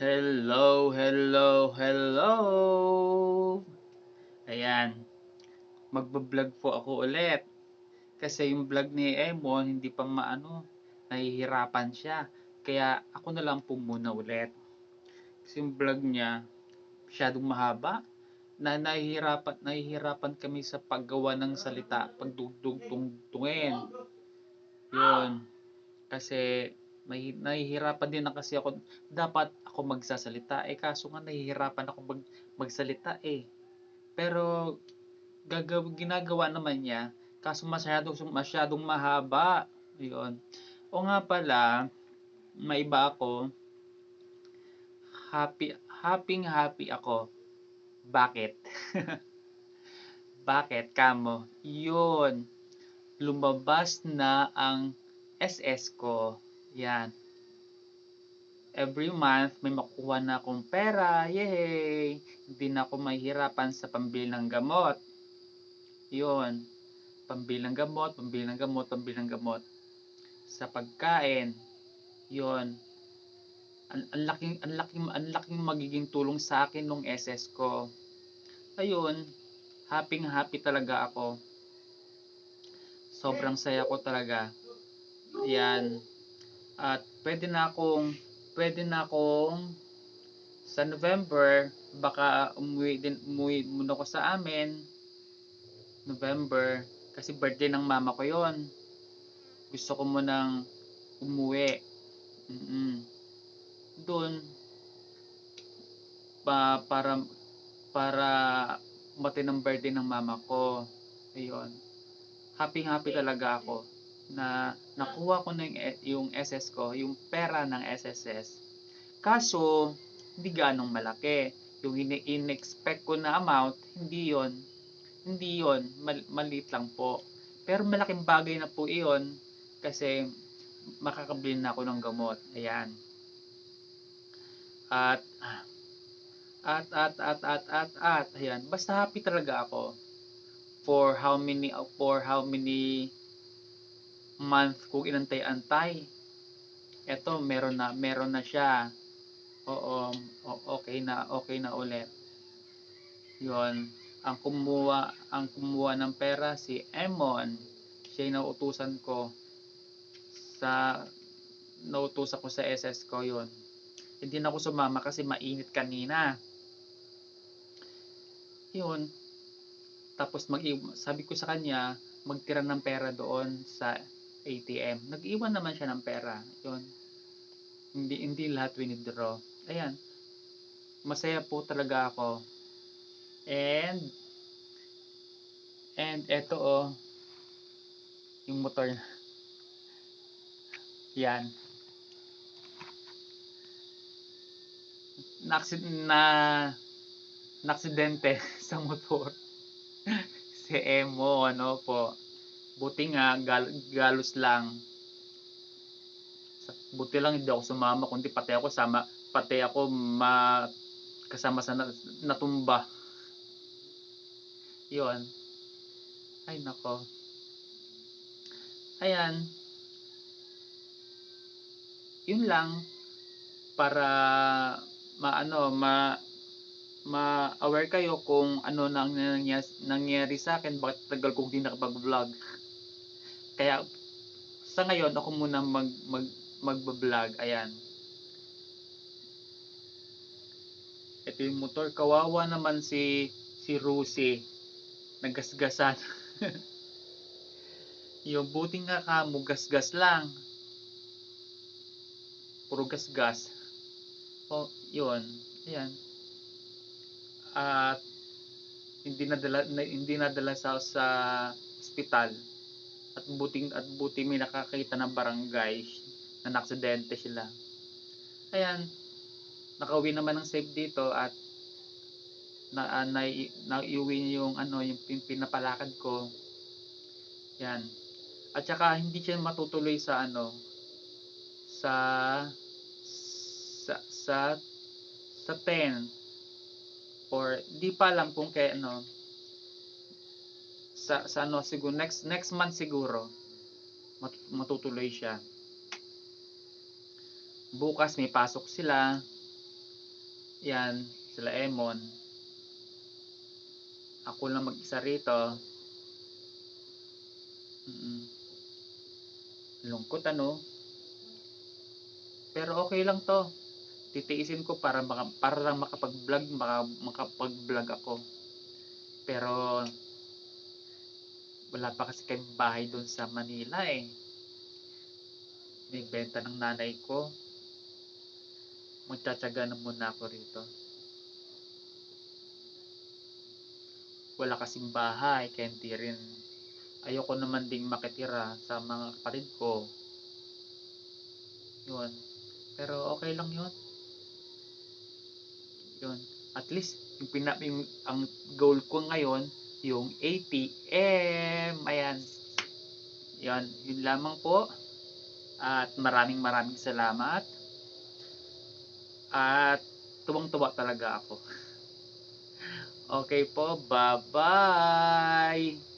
Hello, hello, hello! Ayan, magbablog po ako ulit. Kasi yung vlog ni Emon, hindi pa maano, nahihirapan siya. Kaya ako na lang po muna ulit. Kasi yung vlog niya, masyadong mahaba. Na nahihirapan, nahihirapan kami sa paggawa ng salita, pagdugtong-tungtungin. Yun. Kasi may nahihirapan din na kasi ako dapat ako magsasalita. Eh kaso nga nahihirapan ako mag, magsalita eh. Pero gagaw, ginagawa naman niya kaso masyadong masyadong mahaba. Yun. O nga pala may iba ako happy happy happy ako. Bakit? Bakit? Kamo. Yun. Lumabas na ang SS ko yan. Every month, may makuha na akong pera. Yay! Hindi na ako mahihirapan sa pambili ng gamot. Yun. Pambili ng gamot, pambili ng gamot, pambili ng gamot. Sa pagkain. Yun. Ang, ang laking, ang laking, ang laking magiging tulong sa akin nung SS ko. Ayun. Happy happy talaga ako. Sobrang saya ko talaga. Yan at pwede na akong pwede na akong sa November baka umuwi din umuwi muna ko sa amin. November kasi birthday ng mama ko yon gusto ko munang umuwi. Mm -mm. doon pa para para mati ng birthday ng mama ko. Ayun. Happy happy talaga ako na nakuha ko na yung, SS ko, yung pera ng SSS. Kaso, hindi ganong malaki. Yung in-expect ko na amount, hindi yon Hindi yon mal- maliit lang po. Pero malaking bagay na po iyon kasi makakabili na ako ng gamot. Ayan. At, at, at, at, at, at, at, ayan. Basta happy talaga ako for how many, for how many month kung inantay-antay. Ito, meron na, meron na siya. Oo, okay na, okay na ulit. Yon, ang kumuha, ang kumuha ng pera si Emon. Siya yung nautusan ko sa nautusan ko sa SS ko yon. Hindi na ako sumama kasi mainit kanina. Yun. Tapos mag sabi ko sa kanya, magtira ng pera doon sa ATM. Nag-iwan naman siya ng pera. Yun. Hindi, hindi lahat winidraw. Ayan. Masaya po talaga ako. And, and eto oh, yung motor. Yan. Na, na, na aksidente sa motor. si Emo, ano po Buti nga, gal galos lang. Buti lang hindi ako sumama, kundi pati ako sama, pati ako ma kasama sa natumba. Yun. Ay nako. Ayan. Yun lang para maano ma ma-aware kayo kung ano nang nangyari sa akin, bakit tagal kong hindi nakapag-vlog. Kaya sa ngayon ako muna mag mag magba-vlog. Ayan. Ito yung motor. Kawawa naman si si Rusi. Nagasgasan. yung buti nga ka mo gasgas lang. Puro gasgas. O, yun. Ayan. At hindi nadala hindi nadala sa sa ospital at buting at buti may nakakita ng barangay na naksidente sila. Ayan, nakauwi naman ng safe dito at na, uh, na, naiuwi niya yung ano yung pinapalakad ko. Yan. At saka hindi siya matutuloy sa ano sa sa sa sa 10 or di pa alam kung kay ano sa, sa ano siguro next next month siguro mat, matutuloy siya bukas may pasok sila Yan, sila Emon. Ako lang mag-isa rito. Mm-mm. Lungkot ano? Pero okay lang to. Titiisin ko para maka, para lang makapag-vlog, maka, makapag-vlog ako. Pero wala pa kasi kaming bahay doon sa Manila eh. May benta ng nanay ko. Magtsatsaga na muna ako rito. Wala kasing bahay, kaya hindi rin ayoko naman ding makitira sa mga kapatid ko. Yun. Pero okay lang yun. Yun. At least, yung, pina, yung ang goal ko ngayon, yung ATM. Ayan. Yun. Yun lamang po. At maraming maraming salamat. At tuwang-tuwa talaga ako. Okay po. Bye-bye.